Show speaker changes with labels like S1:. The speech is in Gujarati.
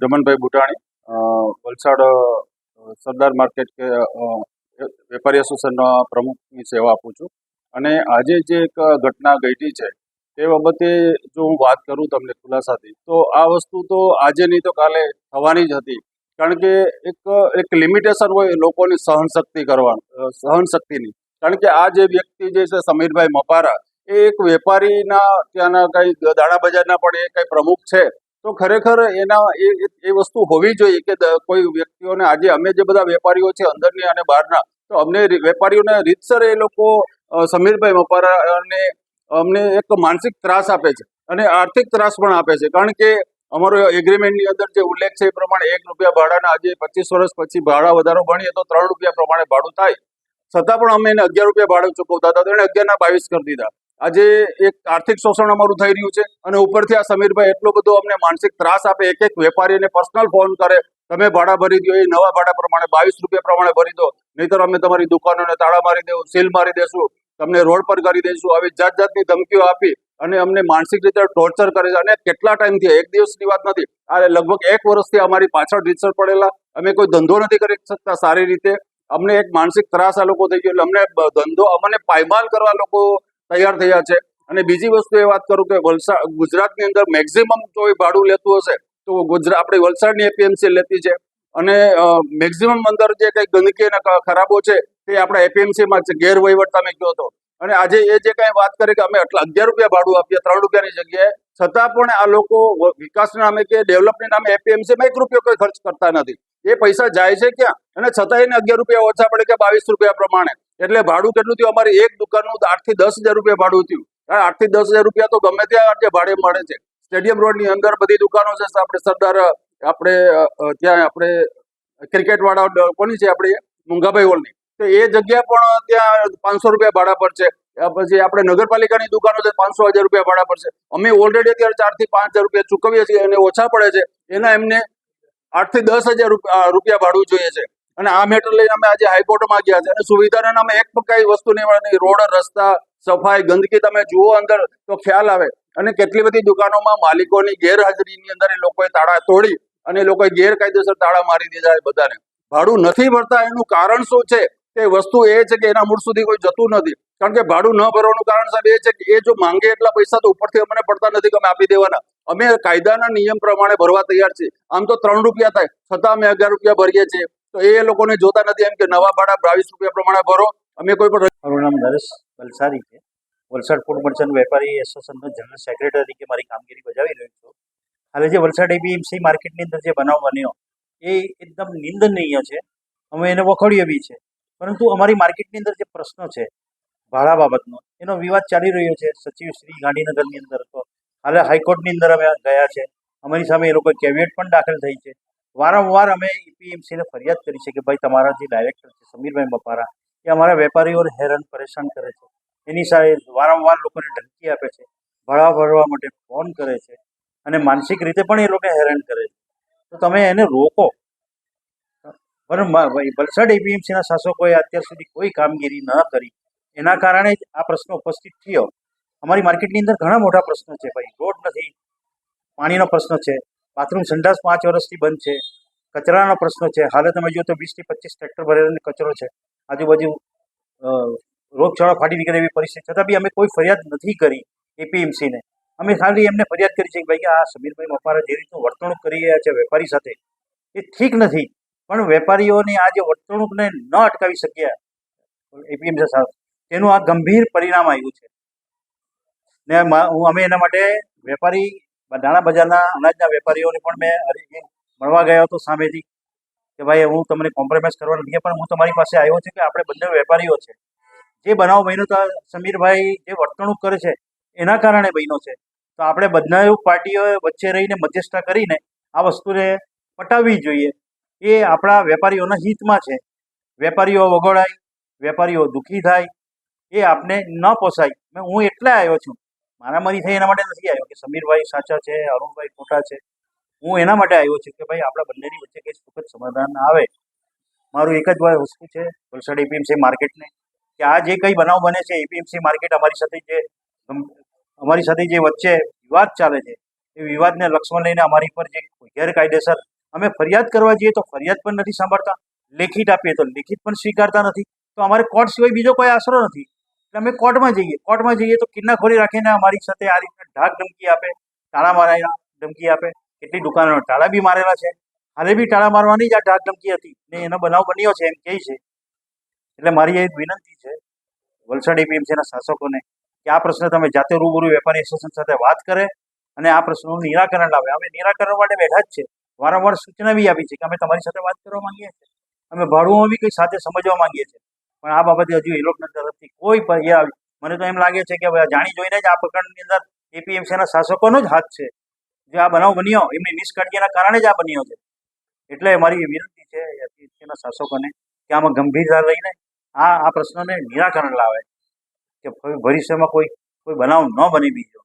S1: જમનભાઈ બુટાણી વલસાડ સરદાર માર્કેટ કે વેપારી એસોસિએશનના પ્રમુખની સેવા આપું છું. અને આજે જે એક ઘટના ઘટી છે, તે બાબતે જો હું વાત કરું તમને ખુલાસાથી, તો આ વસ્તુ તો આજે નહીં તો કાલે થવાની જ હતી. કારણ કે એક એક લિમિટેશન હોય લોકોની સહનશક્તિ કરવાનું સહનશક્તિની. કારણ કે આ જે વ્યક્તિ જે છે, સમીરભાઈ મપારા, એ એક વેપારીના ત્યાંના કંઈ દાણા બજારના પણ એ કંઈ પ્રમુખ છે તો ખરેખર એના એ વસ્તુ હોવી જોઈએ કે કોઈ વ્યક્તિઓને આજે અમે જે બધા વેપારીઓ છે અંદરની અને બહારના, તો અમને વેપારીઓને રીતસર એ લોકો સમીરભાઈ મપારા અને અમને એક માનસિક ત્રાસ આપે છે અને આર્થિક ત્રાસ પણ આપે છે. કારણ કે અમારો એગ્રીમેન્ટની અંદર જે ઉલ્લેખ છે એ પ્રમાણે એક રૂપિયા ભાડાના આજે પચીસ વર્ષ પછી ભાડા વધારો ભણીએ તો ત્રણ રૂપિયા પ્રમાણે ભાડું થાય. છતાં પણ અમે એને અગિયાર રૂપિયા ભાડું ચૂકવતા હતા તો એને અગિયારના બાવીસ કરી દીધા. આજે એક આર્થિક શોષણ અમારું થઈ રહ્યું છે અને ઉપરથી આ સમીરભાઈ એટલો બધો અમને માનસિક ત્રાસ આપે, એક એક વેપારીને પર્સનલ ફોન કરે, તમે ભાડા ભરી દો, એ નવા ભાડા પ્રમાણે બાવીસ રૂપિયા પ્રમાણે ભરી દો, નહીતર અમે તમારી દુકાનોને તાળા મારી દેવું, સીલ મારી દેશું, તમને રોડ પર કરી દઈશું, આવી જાત જાતની ધમકીઓ આપી અને અમને માનસિક રીતે ટોર્ચર કરે છે. અને કેટલા ટાઈમથી એક દિવસની વાત નથી, આ લગભગ એક વર્ષથી અમારી પાછળ રીતસર પડેલા, અમે કોઈ ધંધો નથી કરી શકતા સારી રીતે, અમને એક માનસિક ત્રાસ આ લોકો થઈ ગયો, એટલે અમને ધંધો અમને પાયમાલ કરવા લોકો તૈયાર થયા છે. અને બીજી વસ્તુ એ વાત કરું કે વલસાડ ગુજરાતની અંદર મેક્ઝિમમ તો એ ભાડું લેતું હશે, તો ગુજરાત આપણી વલસાડની એપીએમસી લેતી છે. અને મેક્ઝિમમ અંદર જે કંઈ ગંદકી અને ખરાબો છે, તે આપણા એપીએમસીમાં ગેરવહીવટ તમે કહો તો. અને આજે એ જે કાંઈ વાત કરી કે અમે આટલા અગિયાર રૂપિયા ભાડું આપીએ, ત્રણ રૂપિયાની જગ્યાએ, છતાં પણ આ લોકો વિકાસના નામે કે ડેવલપમેન્ટ નામે એપીએમસીમાં એક રૂપિયો કોઈ ખર્ચ કરતા નથી. એ પૈસા જાય છે ક્યાં? અને છતાં એને અગિયાર રૂપિયા ઓછા પડે કે બાવીસ રૂપિયા પ્રમાણે. એટલે ભાડું કેટલું થયું? અમારી એક દુકાનનું આઠથી દસ હજાર રૂપિયા ભાડું થયું. આઠથી દસ હજાર રૂપિયા તો ગમે ત્યાં જે ભાડે મળે છે. સ્ટેડિયમ રોડની અંદર બધી દુકાનો છે આપણે સરદાર આપણે ત્યાં આપણે ક્રિકેટ વાળા કોની છે આપણી? મુંગાભાઈ હોલની તો એ જગ્યા પણ ત્યાં પાંચસો રૂપિયા ભાડા પર છે. પછી આપણે નગરપાલિકાની દુકાનો છે, પાંચસો હજાર રૂપિયા ભાડા પર છે. અમે ઓલરેડી અત્યારે ચારથી પાંચ હજાર રૂપિયા ચૂકવીએ છીએ અને ઓછા પડે છે. એના એમને આઠથી દસ હજાર રૂપિયા ભાડું જોઈએ છે. અને આ મેટર લઈને અમે આજે હાઈકોર્ટમાં ગયા છે. અને સુવિધાના અમે એક કઈ વસ્તુ નહીં રોડ, રસ્તા, સફાઈ, ગંદકી તમે જુઓ અંદર તો ખ્યાલ આવે. અને કેટલી બધી દુકાનોમાં માલિકોની ગેરહાજરીની અંદર એ લોકોએ તાળા તોડી અને એ લોકોએ ગેરકાયદેસર તાળા મારી દીધા છે બધાને. ભાડું નથી ભરતા. એનું કારણ શું છે? તે વસ્તુ એ છે કે એના મૂળ સુધી કોઈ જતું નથી. કારણ કે ભાડું ન ભરવાનું કારણ સાહેબ એ છે કે એ જો માંગે એટલા પૈસા તો ઉપરથી અમને પડતા નથી કે અમે આપી દેવાના. અમે કાયદાના નિયમ પ્રમાણે ભરવા તૈયાર છીએ. આમ તો ત્રણ રૂપિયા થાય. છતાં અમે અગિયાર રૂપિયા ભરીએ છીએ. તો એ લોકોને જોતા નથી એમ કે નવા ભાડા બાવીસ રૂપિયા પ્રમાણે ભરો. અમે કોઈ પણ
S2: મારું નામ નરેશ વલસાડી છે. વલસાડ ફૂડ મર્ચન્ટ વેપારી એસોસિએશનનો જનરલ સેક્રેટરી તરીકે મારી કામગીરી બજાવી રહ્યો છું. હાલે જે વલસાડ એપીએમસી માર્કેટની અંદર જે બનાવ બન્યો, એ એકદમ નિંદનીય છે. અમે એને વખોડીએ બી છે. પરંતુ અમારી માર્કેટની અંદર જે પ્રશ્નો છે, ભાડા બાબતનો, એનો વિવાદ ચાલી રહ્યો છે. સચિવ શ્રી ગાંધીનગરની અંદર તો હાલે હાઈકોર્ટની અંદર અમે ગયા છે. અમારી સામે એ લોકો કેવિયટ પણ દાખલ થઈ છે. વારંવાર અમે એપીએમસીને ફરિયાદ કરી છે કે ભાઈ, તમારા જે ડાયરેક્ટર છે, સમીરભાઈ બપારા એ અમારા વેપારીઓને હેરાન પરેશાન કરે છે. એની સાથે વારંવાર લોકોને ધમકી આપે છે, ભાડા ભરવા માટે ફોન કરે છે અને માનસિક રીતે પણ એ લોકો હેરાન કરે છે. તો તમે એને રોકો. વલસાડ એપીએમસીના શાસકોએ અત્યાર સુધી કોઈ કામગીરી ન કરી. એના કારણે જ આ પ્રશ્ન ઉપસ્થિત થયો. અમારી માર્કેટની અંદર ઘણા મોટા પ્રશ્નો છે, ભાઈ, રોડ નથી, પાણીનો પ્રશ્ન છે બાથરૂમ સંડાસ પાંચ વર્ષથી બંધ છે. કચરાનો પ્રશ્ન છે. હાલે તમે જો તો વીસથી પચીસ ટ્રેક્ટર ભરેલો કચરો છે. આજુબાજુ રોગચાળો ફાટી નીકળે એવી પરિસ્થિતિ. છતાં બી અમે કોઈ ફરિયાદ નથી કરી એપીએમસીને. અમે ખાલી એમને ફરિયાદ કરી છે કે ભાઈ આ સમીરભાઈ મપારા જે રીતનું વર્તણૂક કરી રહ્યા છે વેપારી સાથે. એ ઠીક નથી. પણ વેપારીઓની આ જે વર્તણૂકને ન અટકાવી શક્યા એપીએમસી સાહેબ, તેનું આ ગંભીર પરિણામ આવ્યું છે. ને અમે એના માટે વેપારી નાણાં બજારના અનાજના વેપારીઓને પણ મેં મળવા ગયો હતો સામેથી કે ભાઈ, હું તમને કોમ્પ્રોમાઇઝ કરવા નથી, પણ હું તમારી પાસે આવ્યો છું કે આપણે બંને વેપારીઓ છે. જે બનાવ બહેનો તો સમીરભાઈ જે વર્તણૂક કરે છે, એના કારણે બન્યો છે. તો આપણે બધા પાર્ટીઓ વચ્ચે રહીને મધ્યસ્થતા કરીને આ વસ્તુને પટાવવી જોઈએ. એ આપણા વેપારીઓના હિતમાં છે. વેપારીઓ વગોડાય વેપારીઓ દુઃખી થાય, એ આપને ન પોસાય. મેં હું એટલે આવ્યો છું મારામારી થઈ એના માટે નથી આવ્યો, કે સમીરભાઈ સાચા છે, અરુણભાઈ ખોટા છે. હું એના માટે આવ્યો છું કે ભાઈ આપણા બંનેની વચ્ચે કંઈ સુખદ સમાધાન આવે. મારું એક જ વસ્તુ છે, વલસાડ એપીએમસી માર્કેટને, કે આ જે કંઈ બનાવ બને છે એપીએમસી માર્કેટ અમારી સાથે જે અમારી સાથે જે વચ્ચે વિવાદ ચાલે છે, એ વિવાદને લક્ષ્મણ લઈને અમારી પર જે ગેરકાયદેસર અમે ફરિયાદ કરવા જઈએ તો ફરિયાદ પણ નથી સાંભળતા, લેખિત આપીએ તો લેખિત પણ સ્વીકારતા નથી. તો અમારે કોર્ટ સિવાય બીજો કોઈ આશરો નથી. એટલે અમે કોર્ટમાં જઈએ. કોર્ટમાં જઈએ તો કિન્નાખોરી રાખીને અમારી સાથે આ રીતના ઢાક ધમકી આપે, તાળા મારેલા ધમકી આપે. કેટલી દુકાનો, તાળા બી મારેલા છે. હાલે બી તાળા મારવાની જ આ ઢાક ધમકી હતી. ને એનો બનાવ બન્યો છે એમ કહે છે. એટલે મારી એક વિનંતી છે, વલસાડ એપીએમસીના શાસકોને, કે આ પ્રશ્ન તમે જાતે રૂબરૂ વેપારી એસોસિએશન સાથે વાત કરે અને આ પ્રશ્નનું નિરાકરણ લાવે. અમે નિરાકરણ માટે બેઠા જ છે. વારંવાર સૂચના બી આપી છે કે અમે તમારી સાથે વાત કરવા માંગીએ છીએ. અમે ભાડું બી કંઈ સાથે સમજવા માંગીએ છીએ. પણ આ બાબતે હજુ એ તરફથી કોઈ મને તો એમ લાગે છે કે જાણી જોઈને જ આ પ્રકરણની અંદર એપીએમસીના શાસકોનો જ હાથ છે. જે આ બનાવ બન્યો, એમની નિષ્કાળજીના કારણે જ આ બન્યો છે. એટલે મારી વિનંતી છે એપીએમસીના શાસકોને કે આમાં ગંભીરતા લઈને આ આ પ્રશ્નને નિરાકરણ લાવે. કે ભવિષ્યમાં કોઈ કોઈ બનાવ ન બની બીજો.